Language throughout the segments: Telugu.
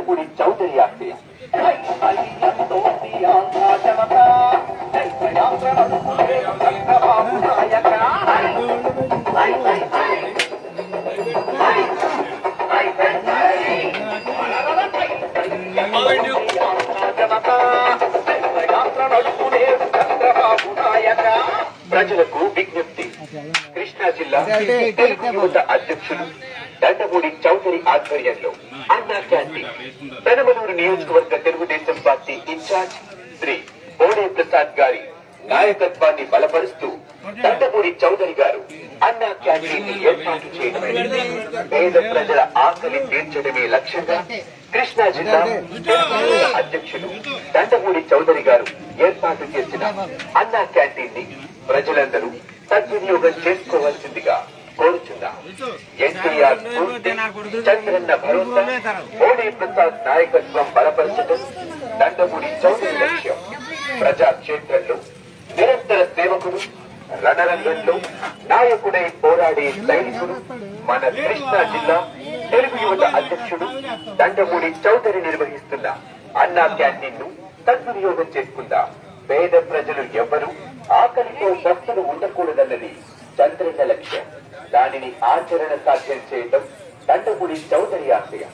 దండగుడి చౌదరి ఆశయం ప్రజలకు విజ్ఞప్తి. కృష్ణా జిల్లా తెలుగు యువత అధ్యక్షులు దండమూడి చౌదరి ఆధ్వర్యంలో అన్నా క్యాంటీన్ పెనమలూరు నియోజకవర్గ తెలుగుదేశం పార్టీ ఇన్ఛార్జ్ శ్రీ బోడే ప్రసాద్ గారి నాయకత్వాన్ని బలపరుస్తూ దండమూడి చౌదరి గారు అన్నా క్యాంటీన్ని ఏర్పాటు చేయడమే పేద ప్రజల ఆకలి తీర్చడమే లక్ష్యంగా కృష్ణా జిల్లా తెలుగు అధ్యక్షులు దండమూడి చౌదరి గారు ఏర్పాటు చేసిన అన్నా క్యాంటీన్ని ప్రజలందరూ సద్వినియోగం చేసుకోవాల్సిందిగా కోరుచున్నా. ఎన్టీఆర్ స్ఫూర్తి చంద్రన్న భరోసా మోడీ ప్రసాద్ నాయకత్వం బలపరచడం దండమూడి చౌదరి లక్ష్యం ప్రజాక్షేత్రంలో నిరంతర సేవకుడు రణరంగంలో నాయకుడై పోరాడే సైనికుడు మన కృష్ణా జిల్లా తెలుగు యువత అధ్యక్షుడు దండమూడి చౌదరి నిర్వహిస్తున్న అన్నా క్యాంటీన్ను సద్వినియోగం చేసుకుందా. పేద ప్రజలు ఎవ్వరూ ఆకలితో భక్తులు ఉండకూడదన్నది చంద్రన్న లక్ష్యం. దానిని ఆచరణ సాధ్యం చేయటం దండమూడి చౌదరి ఆశయం.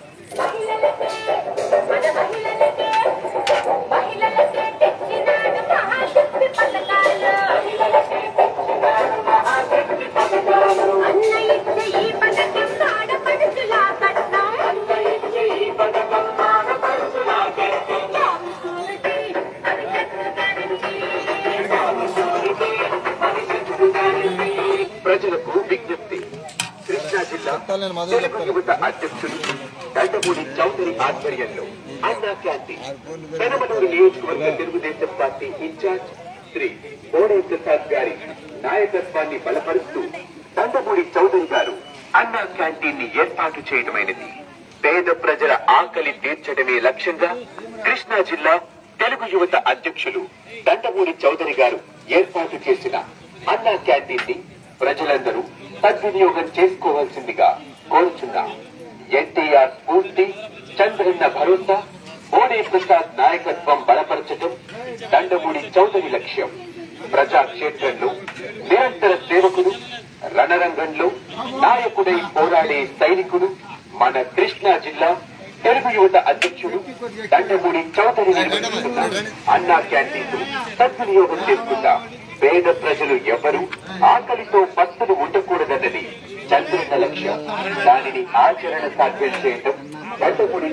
ప్రజలకు విజ్ఞప్తి. కృష్ణా జిల్లా తెలుగు యువత అధ్యక్షుడు దండమూడి చౌదరి ఆధ్వర్యంలో అన్నా క్యాంటీన్ పెనమలూరు నియోజకవర్గ తెలుగుదేశం పార్టీ ఇన్ఛార్జ్ శ్రీ బోడే ప్రసాద్ గారి నాయకత్వాన్ని బలపరుస్తూ దండమూడి చౌదరి గారు అన్నా క్యాంటీన్ని ఏర్పాటు చేయడమైనది పేద ప్రజల ఆకలి తీర్చడమే లక్ష్యంగా కృష్ణా జిల్లా తెలుగు యువత అధ్యక్షులు దండమూడి చౌదరి గారు ఏర్పాటు చేసిన అన్నా క్యాంటీన్ని ప్రజలందరూ సద్వినియోగం చేసుకోవాల్సిందిగా కోరుచున్నాం. ఎన్టీఆర్ స్ఫూర్తి చంద్రన్న భరోసా మోడీ ప్రసాద్ నాయకత్వం బలపరచడం దండమూడి చౌదరి లక్ష్యం. ప్రజాక్షేత్రంలో నిరంతర సేవకుడు రణరంగంలో నాయకుడై పోరాడే సైనికుడు మన కృష్ణా జిల్లా తెలుగు యువత అధ్యక్షుడు దండమూడి చౌదరి నిర్వహిస్తున్న అన్నా క్యాంటీన్లు సద్వినియోగం చేసుకుందాం. పేద ప్రజలు ఎవరు? ఆకలితో పస్తులు ఉండకూడదన్నది చంద్రన్న లక్ష్యం. దానిని ఆచరణ సాధ్యం చేయడం దండమూడి